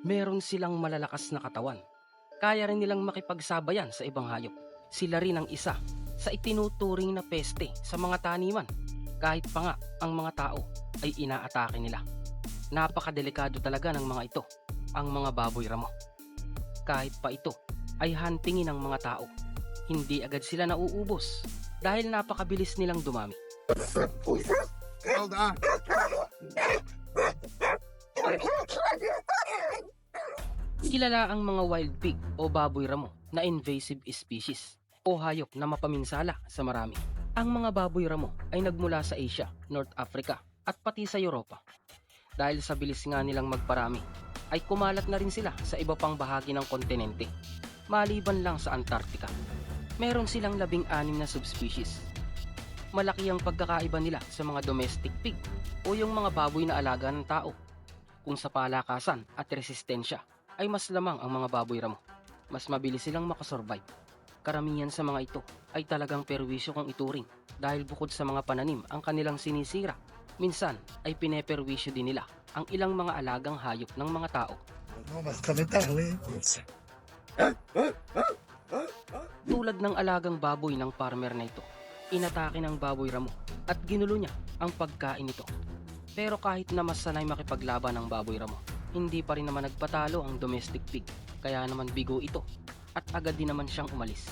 Meron silang malalakas na katawan. Kaya rin nilang makipagsabayan sa ibang hayop. Sila rin ang isa sa itinuturing na peste sa mga taniman. Kahit pa nga ang mga tao ay inaatake nila. Napakadelikado talaga ng mga ito, ang mga baboy ramo. Kahit pa ito ay hantingin ng mga tao, hindi agad sila nauubos dahil napakabilis nilang dumami. Hold on. Kilala ang mga wild pig o baboy ramo na invasive species o hayop na mapaminsala sa marami. Ang mga baboy ramo ay nagmula sa Asia, North Africa at pati sa Europa. Dahil sa bilis nga nilang magparami, ay kumalat na rin sila sa iba pang bahagi ng kontinente, maliban lang sa Antarctica. Meron silang labing anim na subspecies. Malaki ang pagkakaiba nila sa mga domestic pig o yung mga baboy na alaga ng tao. Kung sa palakasan at resistensya ay mas lamang ang mga baboy ramo. Mas mabilis silang makasurvive. Karamihan sa mga ito ay talagang perwisyo kung ituring dahil bukod sa mga pananim ang kanilang sinisira, minsan ay pineperwisyo din nila ang ilang mga alagang hayop ng mga tao. No, mas. Tulad ng alagang baboy ng farmer na ito, inatake ng baboy ramo at ginulo niya ang pagkain nito. Pero kahit na mas sanay makipaglaban ng baboy ramo, hindi pa rin naman nagpatalo ang domestic pig, kaya naman bigo ito at agad din naman siyang umalis.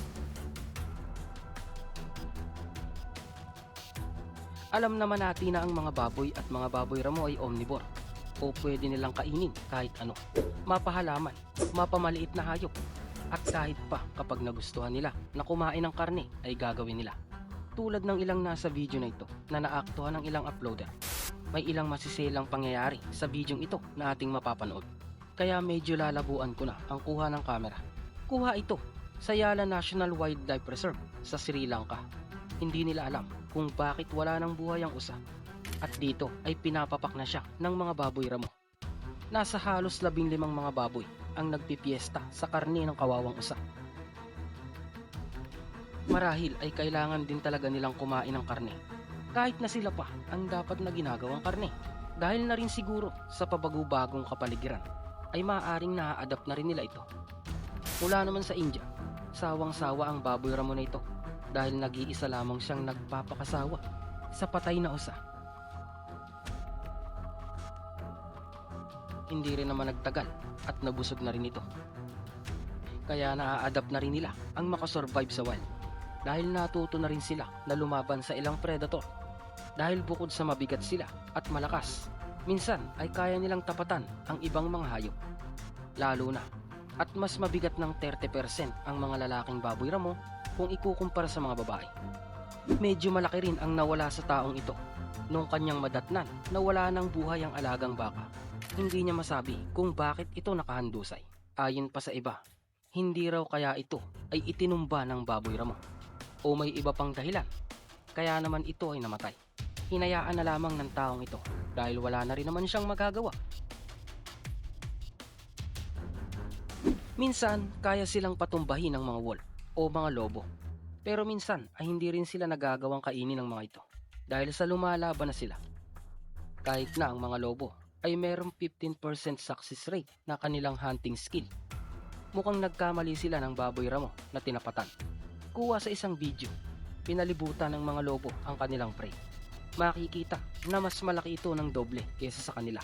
Alam naman natin na ang mga baboy at mga baboy ramo ay omnivore o pwede nilang kainin kahit ano. Mapahalaman, mapamaliit na hayop at kahit pa kapag nagustuhan nila na kumain ng karne ay gagawin nila. Tulad ng ilang nasa video na ito na naaktuhan ng ilang uploader. May ilang masiselang pangyayari sa videong ito na ating mapapanood. Kaya medyo lalabuan ko na ang kuha ng camera. Kuha ito sa Yala National Wildlife Reserve sa Sri Lanka. Hindi nila alam kung bakit wala ng buhay ang usa. At dito ay pinapapak na siya ng mga baboy ramo. Nasa halos labing limang mga baboy ang nagpipiesta sa karne ng kawawang usa. Marahil ay kailangan din talaga nilang kumain ng karne. Kahit na sila pa ang dapat na ginagawang karne. Dahil na rin siguro sa pabagubagong kapaligiran ay maaaring na-adapt na rin nila ito. Mula naman sa India, sawang-sawa ang baboy ramo na ito dahil nag-iisa lamang siyang nagpapakasawa sa patay na usa. Hindi rin naman nagtagal at nabusog na rin ito. Kaya na-adapt na rin nila ang makasurvive sa wild dahil natuto na rin sila na lumaban sa ilang predator. Dahil bukod sa mabigat sila at malakas, minsan ay kaya nilang tapatan ang ibang mga hayop. Lalo na at mas mabigat ng 30% ang mga lalaking baboy ramo kung ikukumpara sa mga babae. Medyo malaki rin ang nawala sa taong ito nung kanyang madatnan na wala ng buhay ang alagang baka. Hindi niya masabi kung bakit ito nakahandusay. Ayon pa sa iba, hindi raw kaya ito ay itinumba ng baboy ramo o may iba pang dahilan. Kaya naman ito ay namatay. Hinayaan na lamang ng taong ito dahil wala na rin naman siyang magagawa. Minsan, kaya silang patumbahin ng mga wolf o mga lobo. Pero minsan ay hindi rin sila nagagawang kainin ng mga ito dahil sa lumalaban na sila. Kahit na ang mga lobo ay merong 15% success rate na kanilang hunting skill. Mukhang nagkamali sila ng baboy ramo na tinapatan. Kuha sa isang video, pinalibutan ng mga lobo ang kanilang prey. Makikita na mas malaki ito ng doble kaysa sa kanila.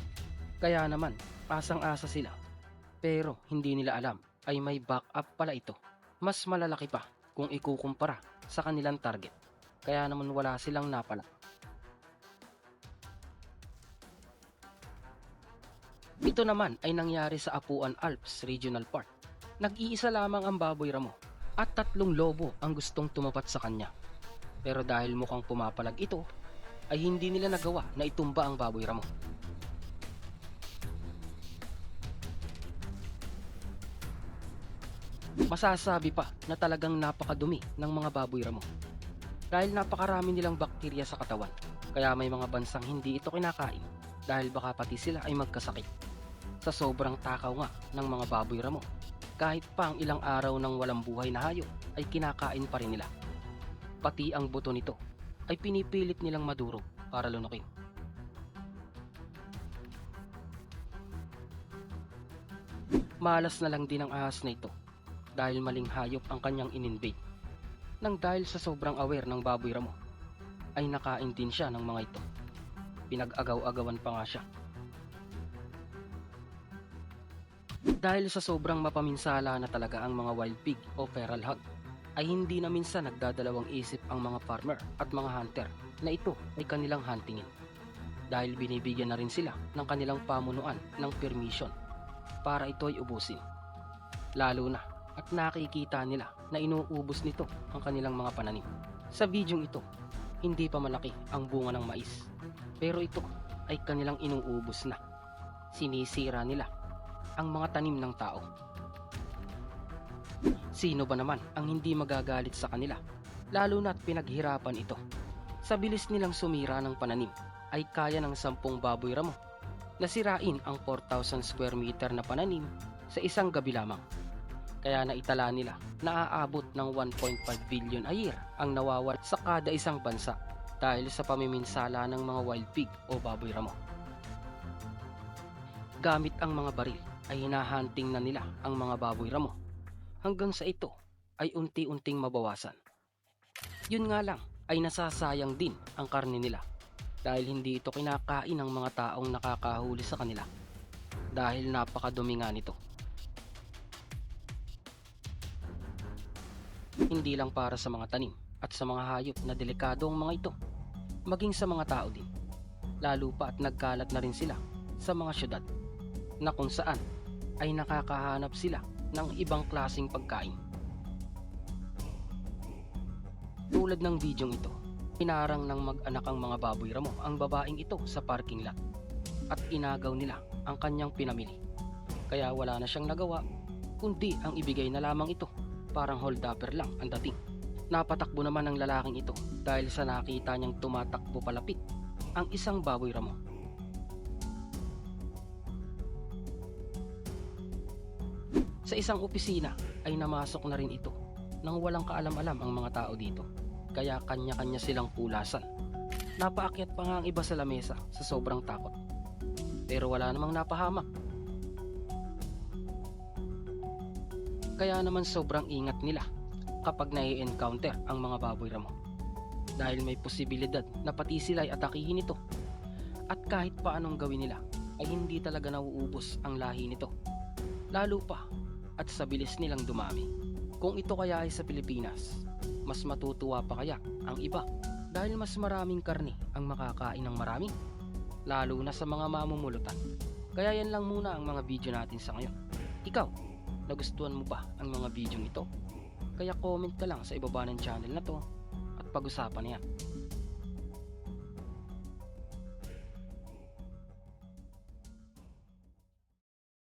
Kaya naman, asang-asa sila. Pero hindi nila alam ay may backup pala ito. Mas malalaki pa kung ikukumpara sa kanilang target. Kaya naman wala silang napala. Ito naman ay nangyari sa Apuan Alps Regional Park. Nag-iisa lamang ang baboy ramo at tatlong lobo ang gustong tumapat sa kanya. Pero dahil mukhang pumapalag ito, ay hindi nila nagawa na itumba ang baboy ramo. Masasabi pa na talagang napakadumi ng mga baboy ramo. Dahil napakarami nilang bakterya sa katawan, kaya may mga bansang hindi ito kinakain dahil baka pati sila ay magkasakit. Sa sobrang takaw nga ng mga baboy ramo, kahit pa ang ilang araw ng walang buhay na hayop ay kinakain pa rin nila. Pati ang buto nito ay pinipilit nilang madurog para lunukin. Malas na lang din ang ahas na ito dahil maling hayop ang kanyang ininvade. Nang dahil sa sobrang aware ng baboy ramo, ay nakain din siya ng mga ito. Pinag-agaw-agawan pa nga siya. Dahil sa sobrang mapaminsala na talaga ang mga wild pig o feral hog, ay hindi na minsan nagdadalawang isip ang mga farmer at mga hunter na ito ay kanilang huntingin. Dahil binibigyan na rin sila ng kanilang pamunuan ng permission para ito ay ubusin. Lalo na at nakikita nila na inuubos nito ang kanilang mga pananim. Sa bidyong ito, hindi pa malaki ang bunga ng mais. Pero ito ay kanilang inuubos na. Sinisira nila ang mga tanim ng tao. Sino ba naman ang hindi magagalit sa kanila? Lalo na't pinaghirapan ito. Sa bilis nilang sumira ng pananim, ay kaya ng sampung baboy ramo nasirain ang 4,000 square meter na pananim sa isang gabi lamang. Kaya naitala nila na aabot ng 1.5 billion a year ang nawawala sa kada isang bansa dahil sa pamiminsala ng mga wild pig o baboy ramo. Gamit ang mga baril ay hinahunting na nila ang mga baboy ramo hanggang sa ito ay unti-unting mabawasan. Yun nga lang ay nasasayang din ang karne nila dahil hindi ito kinakain ng mga taong nakakahuli sa kanila dahil napakadumi nga nito. Hindi lang para sa mga tanim at sa mga hayop na delikado ang mga ito, maging sa mga tao din. Lalo pa at nagkalat na rin sila sa mga syudad na kung saan ay nakakahanap sila ng ibang klasing pagkain. Tulad ng bidyong ito, Pinarang ng mag-anak ang mga baboy ramo ang babaeng ito sa parking lot at inagaw nila ang kanyang pinamili. Kaya wala na siyang nagawa kundi ang ibigay na lamang ito parang hold upper lang ang dating. Napatakbo naman ang lalaking ito dahil sa nakita niyang tumatakbo palapit ang isang baboy ramo. Sa isang opisina ay namasok na rin ito nang walang kaalam-alam ang mga tao dito kaya kanya-kanya silang pulasan. Napaakyat pa nga ang iba sa lamesa sa sobrang takot. Pero wala namang napahamak. Kaya naman sobrang ingat nila kapag nai-encounter ang mga baboy ramo. Dahil may posibilidad na pati sila ay atakihin ito. At kahit pa anong gawin nila ay hindi talaga nauubos ang lahi nito. Lalo pa at sa bilis nilang dumami. Kung ito kaya ay sa Pilipinas, mas matutuwa pa kaya ang iba dahil mas maraming karne ang makakain ng marami lalo na sa mga mamumulutan. Kaya yan lang muna ang mga video natin sa ngayon. Ikaw nagustuhan mo ba ang mga video ito kaya comment ka lang sa ibaba ng channel na to at pag-usapan na yan